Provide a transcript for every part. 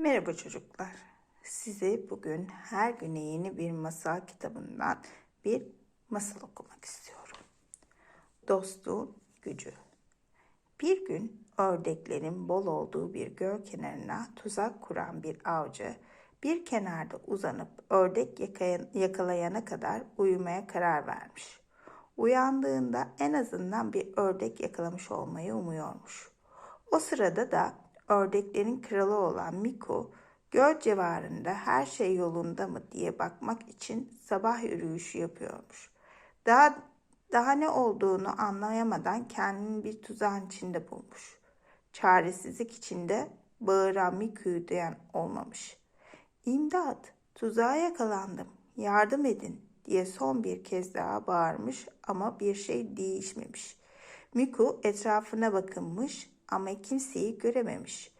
Merhaba çocuklar. Size bugün her güne yeni bir masal kitabından bir masal okumak istiyorum. Dostluğun gücü. Bir gün ördeklerin bol olduğu bir göl kenarına tuzak kuran bir avcı bir kenarda uzanıp ördek yakalayana kadar uyumaya karar vermiş. Uyandığında en azından bir ördek yakalamış olmayı umuyormuş. O sırada da ördeklerin kralı olan Miko göl civarında her şey yolunda mı diye bakmak için sabah yürüyüşü yapıyormuş. Daha daha ne olduğunu anlayamadan kendini bir tuzağın içinde bulmuş. Çaresizlik içinde bağıran Miko'yu duyan olmamış. İmdat, tuzağa yakalandım, yardım edin diye son bir kez daha bağırmış ama bir şey değişmemiş. Miku etrafına bakınmış ama kimseyi görememiş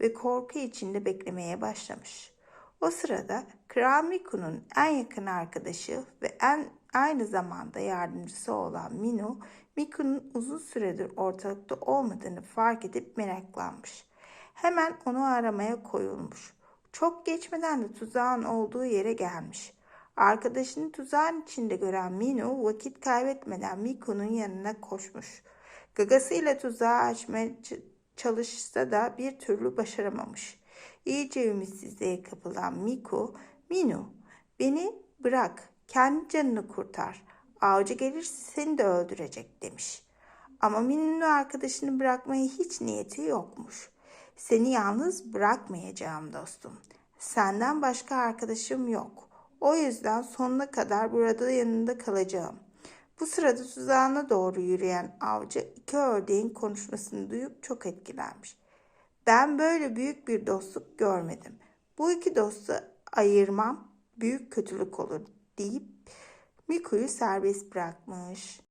ve korku içinde beklemeye başlamış. O sırada Kral Miku'nun en yakın arkadaşı ve en aynı zamanda yardımcısı olan Minu, Miku'nun uzun süredir ortalıkta olmadığını fark edip meraklanmış. Hemen onu aramaya koyulmuş. Çok geçmeden de tuzağın olduğu yere gelmiş. Arkadaşını tuzağın içinde gören Minu vakit kaybetmeden Miku'nun yanına koşmuş. Gagasıyla tuzağı açmaya çalışsa da bir türlü başaramamış. İyice ümitsizliğe kapılan Miku, Minu beni bırak, kendi canını kurtar. Avcı gelirse seni de öldürecek demiş. Ama Minu'nun arkadaşını bırakmaya hiç niyeti yokmuş. Seni yalnız bırakmayacağım dostum. Senden başka arkadaşım yok. O yüzden sonuna kadar burada yanında kalacağım. Bu sırada tuzağına doğru yürüyen avcı iki ördeğin konuşmasını duyup çok etkilenmiş. Ben böyle büyük bir dostluk görmedim. Bu iki dostu ayırmam büyük kötülük olur deyip Miku'yu serbest bırakmış.